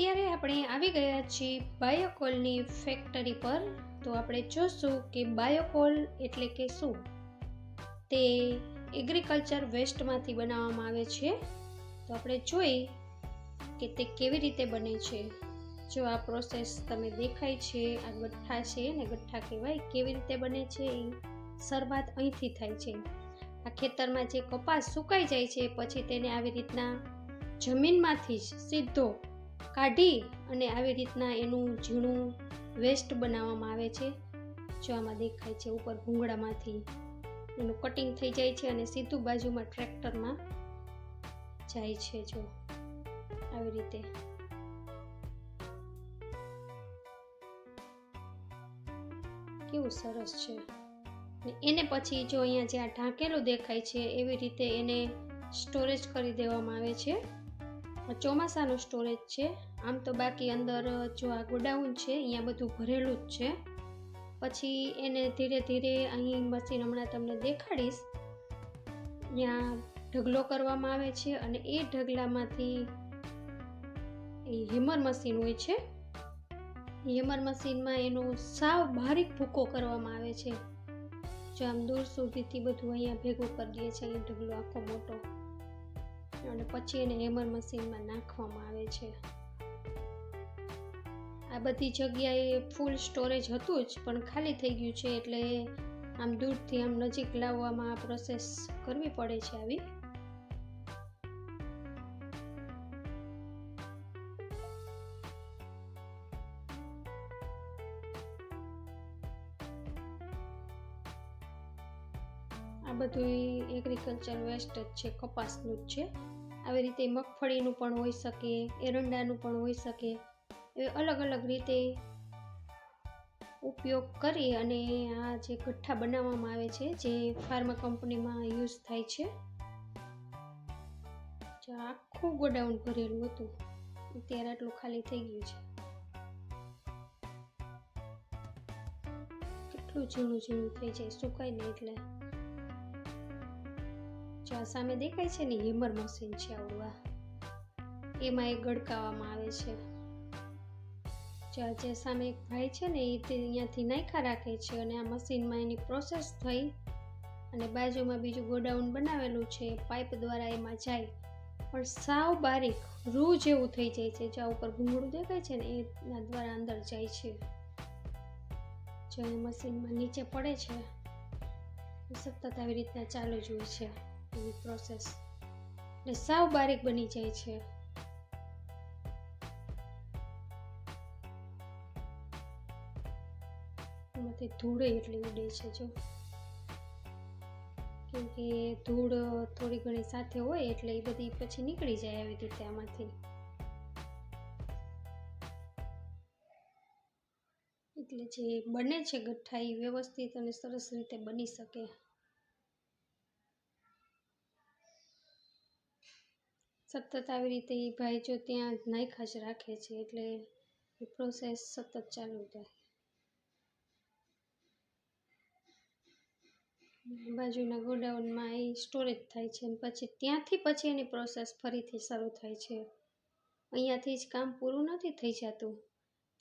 અત્યારે આપણે આવી ગયા છીએ બાયોકોલની ફેક્ટરી પર. તો આપણે જોશું કે બાયોકોલ એટલે કે શું? તે એગ્રીકલ્ચર વેસ્ટમાંથી બનાવવામાં આવે છે. તો આપણે જોઈ કે તે કેવી રીતે બને છે. જો આ પ્રોસેસ તમે દેખાય છે, આ ગઠ્ઠા છે, ને ગઠ્ઠા કહેવાય, કેવી રીતે બને છે એ શરૂઆત અહીંથી થાય છે. આ ખેતરમાં જે કપાસ સુકાઈ જાય છે, પછી તેને આવી રીતના જમીનમાંથી જ સીધો કાઢી અને આવી રીતના એનું ઝીણું વેસ્ટ બનાવવામાં આવે છે. જો દેખાય છે ઉપર ભૂંગળામાંથી એનું કટિંગ થઈ જાય છે અને સીધું બાજુમાં ટ્રેક્ટરમાં જાય છે જો. આવી રીતે. કેવું સરસ છે. એને પછી જો અહીંયા જ્યાં ઢાંકેલું દેખાય છે એવી રીતે એને સ્ટોરેજ કરી દેવામાં આવે છે. ચોમાસાનું સ્ટોરેજ છે. આમ તો બાકી અંદર જો આ ગોડાઉન છે, અહીંયા બધું ભરેલું જ છે. પછી એને ધીરે ધીરે અહીં મશીન હમણાં તમને દેખાડીશ. ત્યાં ઢગલો કરવામાં આવે છે અને એ ઢગલામાંથી એ હેમર મશીન હોય છે. હેમર મશીનમાં એનો સાવ બારીક ભૂકો કરવામાં આવે છે. જો આમ દૂર સુધીથી બધું અહીંયા ભેગું કરી દે છે અહીંયા ઢગલો આખો મોટો. અને પછી એને હેમર મશીનમાં નાખવામાં આવે છે. આ બધી જગ્યાએ ફૂલ સ્ટોરેજ હતું જ, પણ ખાલી થઈ ગયું છે એટલે આમ દૂરથી આમ નજીક લાવવામાં આ પ્રોસેસ કરવી પડે છે આવી. આ બધું એગ્રીકલ્ચર વેસ્ટ જ છે, કપાસનું જ છે. આવી રીતે મગફળીનું પણ હોઈ શકે, એરંડાનું પણ હોઈ શકે. એ અલગ અલગ રીતે ઉપયોગ કરી અને આ જે ગઠ્ઠા બનાવવામાં આવે છે, જે ફાર્મા કંપનીમાં યુઝ થાય છે. આખું ગોડાઉન ભરેલું હતું, અત્યારે આટલું ખાલી થઈ ગયું છે. કેટલું ઝીણું ઝીણું થઈ જાય, સુકાય ને એટલે. જો સામે દેખાય છે ને હિમર મશીન છે આવડું એમાં એ ગડકાવવામાં આવે છે. જો જે સામે એક ભાઈ છે ને, એ તે અહીંયાથી નાખ્યા રાખે છે અને આ મશીનમાં એની પ્રોસેસ થઈ અને બાજુમાં બીજું ગોડાઉન બનાવેલું છે પાઇપ દ્વારા એમાં જાય. પણ સાવ બારીક, રૂ જેવું થઈ જાય છે. જ્યાં ઉપર ભૂંગળું દેખાય છે ને એના દ્વારા અંદર જાય છે. જો એ મશીનમાં નીચે પડે છે સતત આવી રીતના ચાલુ જ હોય છે. એની પ્રોસેસ એટલે સાવ બારીક બની જાય છે. એમાંથી ધૂળ એટલી ઉડે છે જો. કેમ કે ધૂળ થોડી ઘણી સાથે હોય એટલે એ બધી પછી નીકળી જાય આવી રીતે આમાંથી. એટલે જે બને છે ગઠ્ઠા એ વ્યવસ્થિત અને સરસ રીતે બની શકે. સતત આવી રીતે એ ભાઈ જો ત્યાં નાખ્યા જ રાખે છે, એટલે એ પ્રોસેસ સતત ચાલુ થાય. બાજુના ગોડાઉનમાં એ સ્ટોરેજ થાય છે પછી ત્યાંથી પછી એની પ્રોસેસ ફરીથી શરૂ થાય છે. અહીંયાથી જ કામ પૂરું નથી થઈ જતું.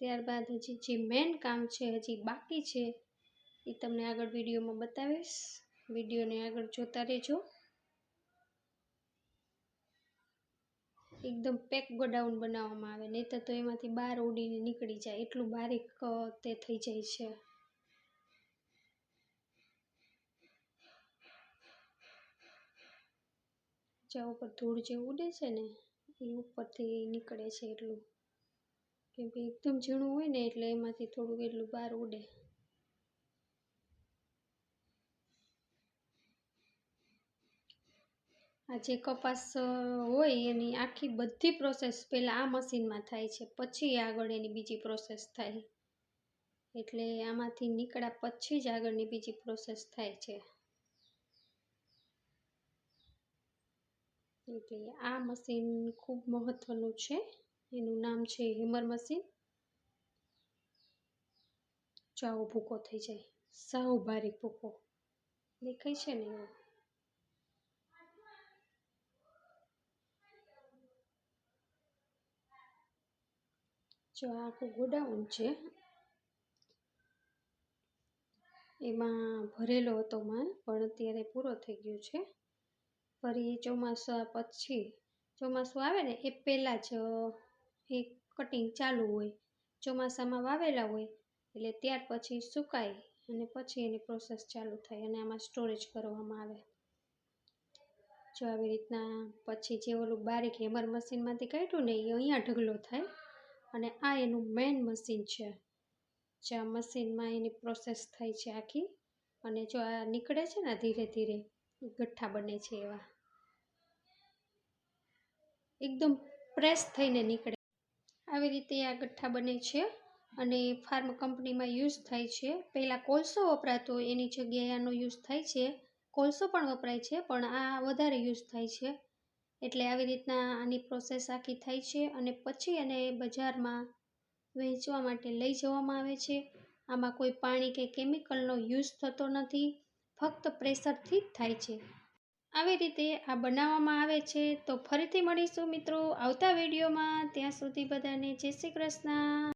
ત્યારબાદ હજી જે મેન કામ છે, હજી બાકી છે એ તમને આગળ વિડીયોમાં બતાવીશ. વિડીયોને આગળ જોતા રહેજો. એકદમ પેક ગોડાઉન બનાવવામાં આવે નહીં તો એમાંથી બહાર ઉડીને નીકળી જાય. એટલું બારીક તે થઈ જાય છે. જ્યાં ઉપર ધૂળ જે ઉડે છે ને, એ ઉપરથી નીકળે છે એટલું. કેમ કે એકદમ ઝીણું હોય ને એટલે એમાંથી થોડુંક એટલું બહાર ઉડે. આ જે કપાસ હોય એની આખી બધી પ્રોસેસ પહેલાં આ મશીનમાં થાય છે, પછી આગળ એની બીજી પ્રોસેસ થાય. એટલે આમાંથી નીકળ્યા પછી જ આગળની બીજી પ્રોસેસ થાય છે. એટલે આ મશીન ખૂબ મહત્વનું છે. એનું નામ છે હેમર મશીન ચાવો ભૂકો થઈ જાય. સાવ બારીક ભૂકો. દેખાય છે ને? એવો જો આ આખું ગોડાઉન છે, એમાં ભરેલો હતો માલ, પણ અત્યારે પૂરો થઈ ગયો છે. ફરી ચોમાસા પછી, ચોમાસું આવે ને એ પહેલાં જ, એ કટિંગ ચાલુ હોય, ચોમાસામાં વાવેલા હોય, એટલે ત્યાર પછી સુકાય અને પછી એની પ્રોસેસ ચાલુ થાય અને આમાં સ્ટોરેજ કરવામાં આવે. જો આવી રીતના પછી જે ઓલું બારીક હેમર મશીનમાંથી કાઢ્યું ને એ અહીંયા ઢગલો થાય. અને આ એનું મેઇન મશીન છે. જે આ મશીનમાં એની પ્રોસેસ થાય છે આખી. અને જો આ નીકળે છે ને ધીરે ધીરે ગઠ્ઠા બને છે એવા. એકદમ પ્રેસ થઈને નીકળે. આવી રીતે આ ગઠ્ઠા બને છે અને ફાર્મ કંપનીમાં યુઝ થાય છે. પહેલાં કોલસો વપરાતો એની જગ્યાએ આનો યુઝ થાય છે. કોલસો પણ વપરાય છે, પણ આ વધારે યુઝ થાય છે. એટલે આવી રીતના આની પ્રોસેસ આખી થાય છે અને પછી એને બજારમાં વેચવા માટે લઈ જવામાં આવે છે. આમાં કોઈ પાણી કે કેમિકલનો યુઝ થતો નથી, ફક્ત પ્રેશરથી જ થાય છે. આવી રીતે આ બનાવવામાં આવે છે. તો ફરીથી મળીશું મિત્રો આવતા વિડીયોમાં. ત્યાં સુધી બધાને જય શ્રી કૃષ્ણ.